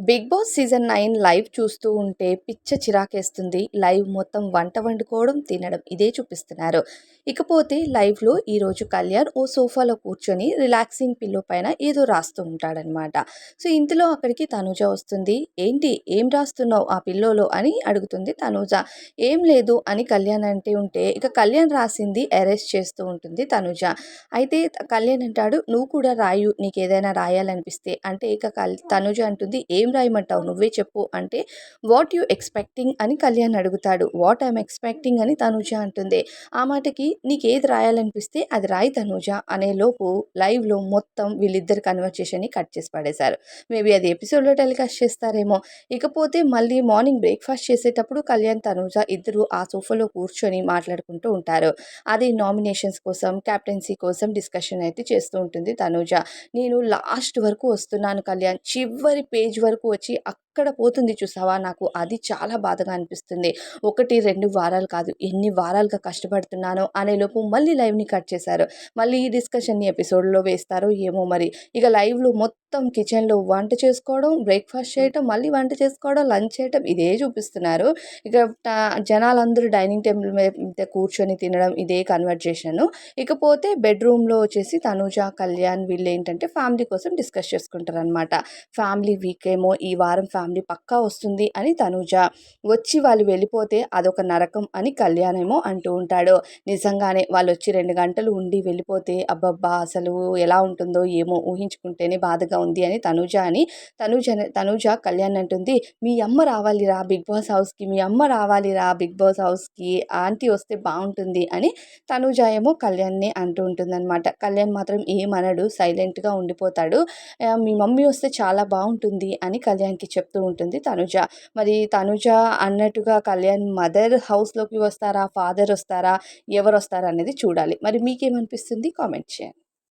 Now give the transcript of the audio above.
Bigg Boss season nine live చూస్తూ ఉంటే పిచ్చ చిరాకేస్తుంది. లైవ్ మొత్తం వంట వండుకోవడం తినడం ఇదే చూపిస్తున్నారు. ఇకపోతే లైవ్లో ఈరోజు కళ్యాణ్ ఓ సోఫాలో కూర్చొని రిలాక్సింగ్ పిల్లో పైన ఏదో రాస్తూ ఉంటాడనమాట. సో ఇంతలో అక్కడికి తనూజ వస్తుంది. ఏంటి? ఏం రాస్తున్నావు ఆ పిల్లోలో? అని అడుగుతుంది తనుజ. ఏం లేదు అని కళ్యాణ్ అంటే ఉంటే ఇక కళ్యాణ్ రాసింది అరెస్ట్ చేస్తూ ఉంటుంది తనూజ. అయితే కళ్యాణ్ అంటాడు నువ్వు కూడా రాయు నీకు ఏదైనా రాయాలనిపిస్తే. అంటే ఇక తనుజ అంటుంది ఏం రాయమంటావు? నువ్వే చెప్పు. అంటే వాట్ యు ఎక్స్పెక్టింగ్ అని కళ్యాణ్ అడుగుతాడు. వాట్ ఐఎమ్ ఎక్స్పెక్టింగ్ అని తనూజ అంటుంది. ఆ మాటకి నీకు ఏది రాయాలనిపిస్తే అది రాయి తనూజ అనే లోపు లైవ్లో మొత్తం వీళ్ళిద్దరు కన్వర్సేషన్ని కట్ చేసి పడేశారు. మేబీ అది ఎపిసోడ్లో టెలికాస్ట్ చేస్తారేమో. ఇకపోతే మళ్ళీ మార్నింగ్ బ్రేక్ఫాస్ట్ చేసేటప్పుడు కళ్యాణ్ తనూజ ఇద్దరు ఆ సోఫాలో కూర్చొని మాట్లాడుకుంటూ ఉంటారు. అది నామినేషన్స్ కోసం క్యాప్టెన్సీ కోసం డిస్కషన్ అయితే చేస్తూ ఉంటుంది తనూజ. నేను లాస్ట్ వరకు వస్తున్నాను కళ్యాణ్. చివరి పేజ్ వరకు వచ్చి ఎక్కడ పోతుంది చూసావా? నాకు అది చాలా బాధగా అనిపిస్తుంది. ఒకటి రెండు వారాలు కాదు. ఎన్ని వారాలుగా కష్టపడుతున్నానో అనేలోపు మళ్ళీ లైవ్ని కట్ చేశారు. మళ్ళీ ఈ డిస్కషన్ని ఎపిసోడ్లో వేస్తారో ఏమో మరి. ఇక లైవ్లో మొత్తం కిచెన్లో వంట చేసుకోవడం బ్రేక్ఫాస్ట్ చేయటం మళ్ళీ వంట చేసుకోవడం లంచ్ చేయటం ఇదే చూపిస్తున్నారు. ఇక జనాలందరూ డైనింగ్ టేబుల్ మీద కూర్చొని తినడం ఇదే కన్వర్జేషన్. ఇకపోతే బెడ్రూమ్లో వచ్చేసి తనుజ కళ్యాణ్ వీళ్ళు ఏంటంటే ఫ్యామిలీ కోసం డిస్కస్ చేసుకుంటారు అనమాట ఫ్యామిలీ వీక్ ఏమో ఈ వారం ఫ్యామిలీ పక్కా వస్తుంది అని తనూజ. వచ్చి వాళ్ళు వెళ్ళిపోతే అదొక నరకం అని కళ్యాణేమో అంటూ ఉంటాడు. నిజంగానే వాళ్ళు వచ్చి రెండు గంటలు ఉండి వెళ్ళిపోతే అబ్బబ్బా అసలు ఎలా ఉంటుందో ఏమో ఊహించుకుంటేనే బాధగా ఉంది అని తనూజ అని తనుజ తనూజ కళ్యాణ్ అంటుంది. మీ అమ్మ రావాలిరా బిగ్ బాస్ హౌస్కి మీ అమ్మ రావాలిరా బిగ్ బాస్ హౌస్కి ఆంటీ వస్తే బాగుంటుంది అని తనూజ ఏమో కళ్యాణ్ని అంటూ ఉంటుంది అనమాట కళ్యాణ్ మాత్రం ఏమనడు సైలెంట్గా ఉండిపోతాడు. మీ మమ్మీ వస్తే చాలా బాగుంటుంది అని కళ్యాణ్కి చెప్తూ ఉంటుంది తనుజ. మరి తనుజ అన్నట్టుగా కళ్యాణ్ మదర్ హౌస్లోకి వస్తారా? ఫాదర్ వస్తారా? ఎవరు వస్తారా అనేది చూడాలి. మరి మీకేమనిపిస్తుంది? కామెంట్ చేయండి.